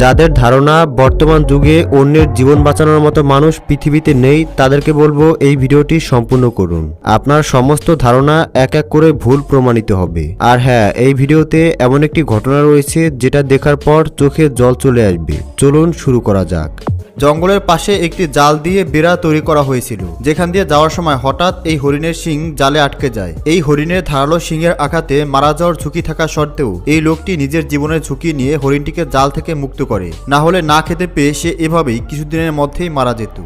যাদের ধারণা বর্তমান যুগে অন্যের জীবন বাঁচানোর মতো মানুষ পৃথিবীতে নেই, তাদেরকে বলব এই ভিডিওটি সম্পূর্ণ করুন। আপনার সমস্ত ধারণা এক এক করে ভুল প্রমাণিত হবে। আর হ্যাঁ এই ভিডিওতে এমন একটি ঘটনা রয়েছে যেটা দেখার পর চোখে জল চলে আসবে। চলুন শুরু করা যাক। জঙ্গলের পাশে একটি জাল দিয়ে বেড়া তৈরি করা হয়েছিল। যেখান দিয়ে যাওয়ার সময় হঠাৎ এই হরিণের শিং জালে আটকে যায়। এই হরিণের ধারালো শিংয়ের আঘাতে মারা যাওয়ার ঝুঁকি থাকা সত্ত্বেও এই লোকটি নিজের জীবনের ঝুঁকি নিয়ে হরিণটিকে জাল থেকে মুক্ত করে। না হলে না খেতে পেয়ে সে এভাবেই কিছুদিনের মধ্যেই মারা যেত।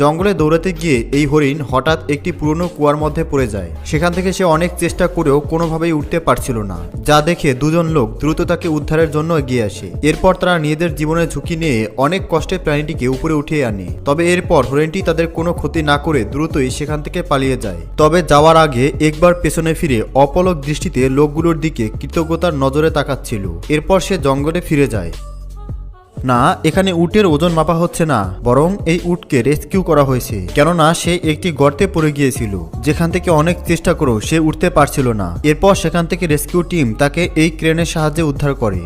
জঙ্গলে দৌড়াতে গিয়ে এই হরিণ হঠাৎ একটি পুরনো কুয়ার মধ্যে পড়ে যায়। সেখান থেকে সে অনেক চেষ্টা করেও কোনোভাবেই উঠতে পারছিল না। যা দেখে দুজন লোক দ্রুত তাকে উদ্ধারের জন্য এগিয়ে আসে। এরপর তারা নিজেদের জীবনের ঝুঁকি নিয়ে অনেক কষ্টে প্রাণীটিকে উপরে উঠিয়ে আনে। তবে এরপর হরিণটি তাদের কোনো ক্ষতি না করে দ্রুতই সেখান থেকে পালিয়ে যায়। তবে যাওয়ার আগে একবার পেছনে ফিরে অপলক দৃষ্টিতে লোকগুলোর দিকে কৃতজ্ঞতার নজরে তাকাচ্ছিল। এরপর সে জঙ্গলে ফিরে যায়। না, এখানে উটের ওজন মাপা হচ্ছে না, বরং এই উটকে রেস্কিউ করা হয়েছে। কেননা, সে একটি গর্তে পড়ে গিয়েছিল, যেখান থেকে অনেক চেষ্টা করেও সে উঠতে পারছিল না। এরপর সেখান থেকে রেস্কিউ টিম তাকে এই ক্রেনের সাহায্যে উদ্ধার করে।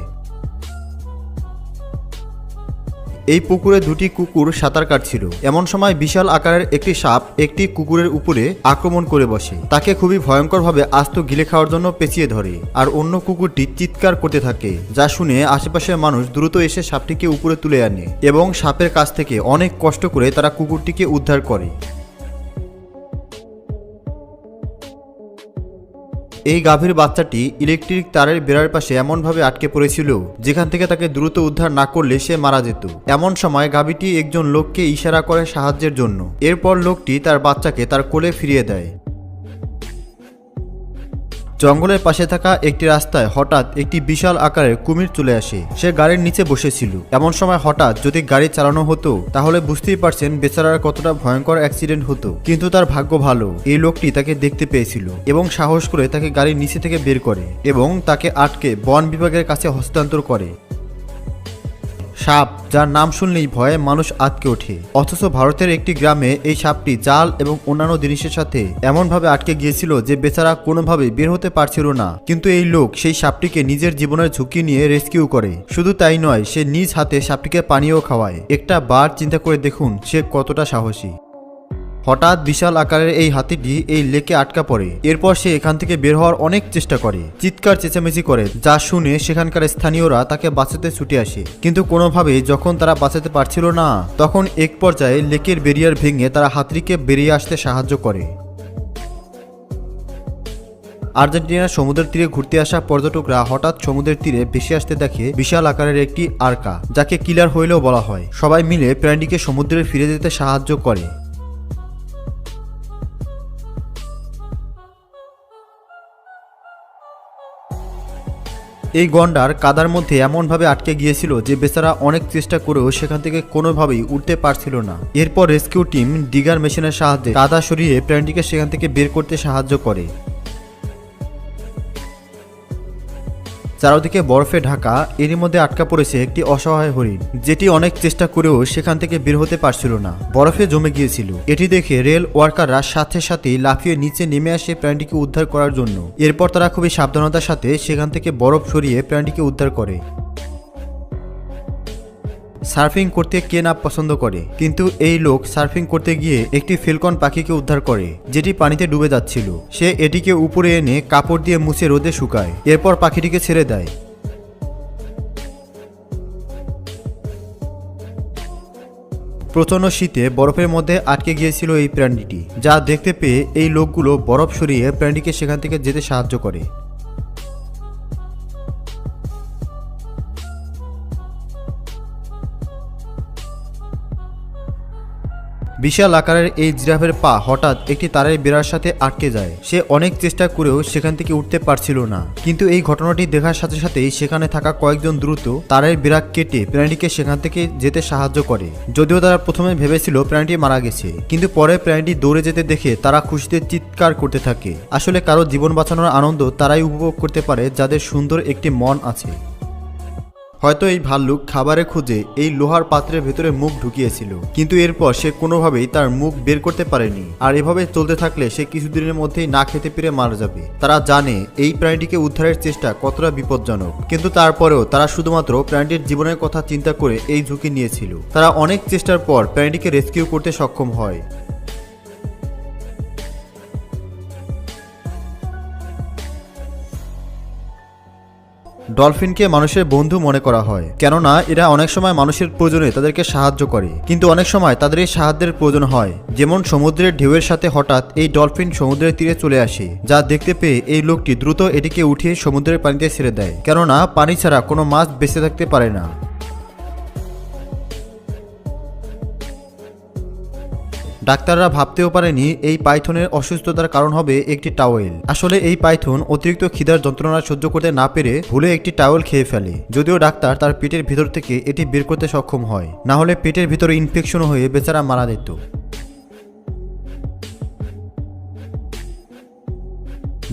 এই পুকুরে দুটি কুকুর সাঁতার কাটছিল। এমন সময় বিশাল আকারের একটি সাপ একটি কুকুরের উপরে আক্রমণ করে বসে। তাকে খুবই ভয়ঙ্করভাবে আস্ত গিলে খাওয়ার জন্য পেঁচিয়ে ধরে। আর অন্য কুকুরটি চিৎকার করতে থাকে, যা শুনে আশেপাশের মানুষ দ্রুত এসে সাপটিকে উপরে তুলে আনে এবং সাপের কাছ থেকে অনেক কষ্ট করে তারা কুকুরটিকে উদ্ধার করে। এই গাভীর বাচ্চাটি ইলেকট্রিক তারের বেড়ার পাশে এমনভাবে আটকে পড়েছিল, যেখান থেকে তাকে দ্রুত উদ্ধার না করলে সে মারা যেত। এমন সময় গাভীটি একজন লোককে ইশারা করে সাহায্যের জন্য। এরপর লোকটি তার বাচ্চাকে তার কোলে ফিরিয়ে দেয়। জঙ্গলের পাশে থাকা একটি রাস্তায় হঠাৎ একটি বিশাল আকারের কুমির চলে আসে। সে গাড়ির নিচে বসেছিল। এমন সময় হঠাৎ যদি গাড়ি চালানো হতো, তাহলে বুঝতেই পারছেন বেচারার কতটা ভয়ঙ্কর অ্যাক্সিডেন্ট হতো। কিন্তু তার ভাগ্য ভালো। এই লোকটি তাকে দেখতে পেয়েছিল এবং সাহস করে তাকে গাড়ির নিচে থেকে বের করে এবং তাকে আটকে বন বিভাগের কাছে হস্তান্তর করে। সাপ, যার নাম শুনলেই ভয়ে মানুষ আটকে ওঠে। অথচ ভারতের একটি গ্রামে এই সাপটি জাল এবং অন্যান্য জিনিসের সাথে এমনভাবে আটকে গিয়েছিল যে বেচারা কোনোভাবে বের হতে পারছিল না। কিন্তু এই লোক সেই সাপটিকে নিজের জীবনের ঝুঁকি নিয়ে রেস্কিউ করে। শুধু তাই নয়, সে নিজ হাতে সাপটিকে পানীয় খাওয়ায়। একটা বার চিন্তা করে দেখুন, সে কতটা সাহসী। হঠাৎ বিশাল আকারের এই হাতিটি এই লেকে আটকা পড়ে। এরপর সে এখান থেকে বের হওয়ার অনেক চেষ্টা করে, চিৎকার চেঁচামেচি করে, যা শুনে সেখানকার স্থানীয়রা তাকে বাঁচাতে ছুটে আসে। কিন্তু কোনোভাবেই যখন তারা বাঁচাতে পারছিল না, তখন এক পর্যায়ে লেকের বেরিয়ার ভেঙে তারা হাতিকে বেরিয়ে আসতে সাহায্য করে। আর্জেন্টিনার সমুদ্রের তীরে ঘুরতে আসা পর্যটকরা হঠাৎ সমুদ্রের তীরে ভেসে আসতে দেখে বিশাল আকারের একটি আরকা, যাকে কিলার হইলেও বলা হয়। সবাই মিলে প্রাণীটিকে সমুদ্রে ফিরে যেতে সাহায্য করে। এই গন্ডার কাদার মধ্যে এমনভাবে আটকে গিয়েছিল যে বেচারা অনেক চেষ্টা করেও সেখান থেকে কোনোভাবেই উঠতে পারছিল না। এরপর রেস্কিউ টিম ডিগার মেশিনের সাহায্যে কাদা সরিয়ে প্রাণীটিকে সেখান থেকে বের করতে সাহায্য করে। চারদিকে বরফে ঢাকা, এরই মধ্যে আটকা পড়েছে একটি অসহায় হরিণ, যেটি অনেক চেষ্টা করেও সেখান থেকে বের হতে পারছিল না। বরফে জমে গিয়েছিল। এটি দেখে রেল ওয়ার্কাররা সাথে সাথেই লাফিয়ে নিচে নেমে আসে প্রাণীটিকে উদ্ধার করার জন্য। এরপর তারা খুবই সাবধানতার সাথে সেখান থেকে বরফ সরিয়ে প্রাণীটিকে উদ্ধার করে। সার্ফিং করতে কে না পছন্দ করে, কিন্তু এই লোক সার্ফিং করতে গিয়ে একটি ফেলকন পাখিকে উদ্ধার করে, যেটি পানিতে ডুবে যাচ্ছিল। সে এটিকে উপরে এনে কাপড় দিয়ে মুছে রোদে শুকায়, এরপর পাখিটিকে ছেড়ে দেয়। প্রচণ্ড শীতে বরফের মধ্যে আটকে গিয়েছিল এই প্রাণীটি, যা দেখতে পেয়ে এই লোকগুলো বরফ সরিয়ে প্রাণীটিকে সেখান থেকে যেতে সাহায্য করে। বিশাল আকারের এই জিরাফের পা হঠাৎ একটি তারের বেড়ার সাথে আটকে যায়। সে অনেক চেষ্টা করেও সেখান থেকে উঠতে পারছিল না। কিন্তু এই ঘটনাটি দেখার সাথে সাথেই সেখানে থাকা কয়েকজন দ্রুত তারের বেড়া কেটে প্রাণীটিকে সেখান থেকে যেতে সাহায্য করে। যদিও তারা প্রথমে ভেবেছিল প্রাণীটি মারা গেছে, কিন্তু পরে প্রাণীটি দৌড়ে যেতে দেখে তারা খুশিতে চিৎকার করতে থাকে। আসলে কারও জীবন বাঁচানোর আনন্দ তারাই উপভোগ করতে পারে যাদের সুন্দর একটি মন আছে। হয়তো এই ভাল্লুক খাবারে খুঁজে এই লোহার পাত্রের ভেতরে মুখ ঢুকিয়েছিল। কিন্তু এরপর সে কোনোভাবেই তার মুখ বের করতে পারেনি। আর এভাবে চলতে থাকলে সে কিছুদিনের মধ্যেই না খেতে পেরে মারা যাবে। তারা জানে এই প্রাণীটিকে উদ্ধারের চেষ্টা কতটা বিপজ্জনক। কিন্তু তারপরেও তারা শুধুমাত্র প্রাণীটির জীবনের কথা চিন্তা করে এই ঝুঁকি নিয়েছিল। তারা অনেক চেষ্টার পর প্রাণীটিকে রেস্কিউ করতে সক্ষম হয়। ডলফিনকে মানুষের বন্ধু মনে করা হয়। কেননা, এরা অনেক সময় মানুষের প্রয়োজনে তাদেরকে সাহায্য করে। কিন্তু অনেক সময় তাদের এই সাহায্যের প্রয়োজন হয়। যেমন সমুদ্রের ঢেউয়ের সাথে হঠাৎ এই ডলফিন সমুদ্রের তীরে চলে আসে, যা দেখতে পেয়ে এই লোকটি দ্রুত এটিকে উঠিয়ে সমুদ্রের পানিতে ছেড়ে দেয়। কেননা, পানি ছাড়া কোনো মাছ বেঁচে থাকতে পারে না। ডাক্তাররা ভাবতেও পারেনি এই পাইথনের অসুস্থতার কারণ হবে একটি টাওয়েল। আসলে এই পাইথন অতিরিক্ত খিদার যন্ত্রণা সহ্য করতে না পেরে ভুলে একটি টাওয়েল খেয়ে ফেলে। যদিও ডাক্তার তার পেটের ভিতর থেকে এটি বের করতে সক্ষম হয়, না হলে পেটের ভিতরে ইনফেকশন হয়ে বেচারা মারা যেত।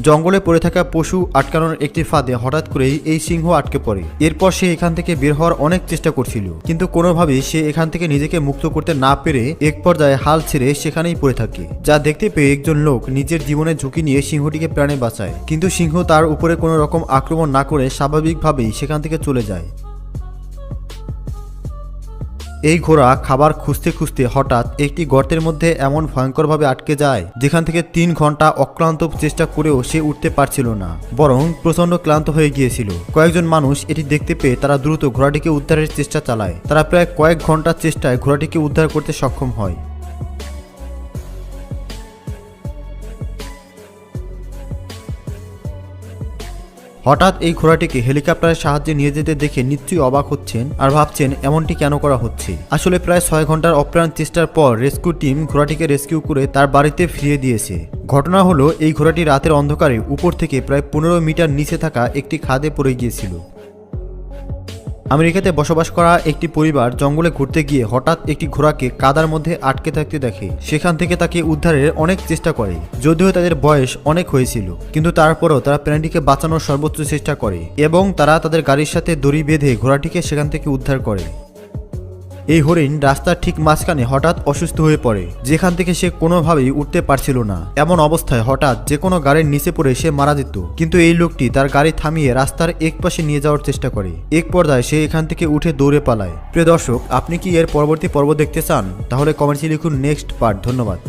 জঙ্গলে পড়ে থাকা পশু আটকানোর একটি ফাঁদে হঠাৎ করেই এই সিংহ আটকে পড়ে। এরপর সে এখান থেকে বের হওয়ার অনেক চেষ্টা করছিল, কিন্তু কোনোভাবেই সে এখান থেকে নিজেকে মুক্ত করতে না পেরে এক পর্যায়ে হাল ছেড়ে সেখানেই পড়ে থাকে, যা দেখতে পেয়ে একজন লোক নিজের জীবনে ঝুঁকি নিয়ে সিংহটিকে প্রাণে বাঁচায়। কিন্তু সিংহ তার উপরে কোনো রকম আক্রমণ না করে স্বাভাবিকভাবেই সেখান থেকে চলে যায়। এই ঘোড়া খাবার খুঁজতে খুঁজতে হঠাৎ একটি গর্তের মধ্যে এমন ভয়ঙ্করভাবে আটকে যায়, যেখান থেকে তিন ঘণ্টা অক্লান্ত চেষ্টা করেও সে উঠতে পারছিল না, বরং প্রচণ্ড ক্লান্ত হয়ে গিয়েছিল। কয়েকজন মানুষ এটি দেখতে পেয়ে তারা দ্রুত ঘোড়াটিকে উদ্ধারের চেষ্টা চালায়। তারা প্রায় কয়েক ঘণ্টার চেষ্টায় ঘোড়াটিকে উদ্ধার করতে সক্ষম হয়। হঠাৎ এই ঘোড়াটিকে হেলিকপ্টারের সাহায্যে নিয়ে যেতে দেখে নিশ্চয়ই অবাক হচ্ছেন আর ভাবছেন, এমনটি কেন করা হচ্ছে? আসলে প্রায় ছয় ঘণ্টার অপ্রাণ চেষ্টার পর রেস্কিউ টিম ঘোড়াটিকে রেস্কিউ করে তার বাড়িতে ফিরিয়ে দিয়েছে। ঘটনা হলো, এই ঘোড়াটি রাতের অন্ধকারে উপর থেকে প্রায় পনেরো মিটার নিচে থাকা একটি খাদে পড়ে গিয়েছিল। আমেরিকাতে বসবাস করা একটি পরিবার জঙ্গলে ঘুরতে গিয়ে হঠাৎ একটি ঘোড়াকে কাদার মধ্যে আটকে থাকতে দেখে। সেখান থেকে তাকে উদ্ধারের অনেক চেষ্টা করে, যদিও তাদের বয়স অনেক হয়েছিল, কিন্তু তারপরও তারা প্রাণীটিকে বাঁচানোর সর্বোচ্চ চেষ্টা করে এবং তারা তাদের গাড়ির সাথে দড়ি বেঁধে ঘোড়াটিকে সেখান থেকে উদ্ধার করে। এই হরিণ রাস্তার ঠিক মাঝখানে হঠাৎ অসুস্থ হয়ে পড়ে। যেখান থেকে সে কোনোভাবেই উঠতে পারছিল না। এমন অবস্থায় হঠাৎ যে কোনো গাড়ির নিচে পড়ে সে মারা যেত। কিন্তু এই লোকটি তার গাড়ি থামিয়ে রাস্তার এক পাশে নিয়ে যাওয়ার চেষ্টা করে। এক পর্দায় সে এখান থেকে উঠে দৌড়ে পালায়। প্রিয় দর্শক, আপনি কি এর পরবর্তী পর্ব দেখতে চান? তাহলে কমেন্টে লিখুন নেক্সট পার্ট। ধন্যবাদ।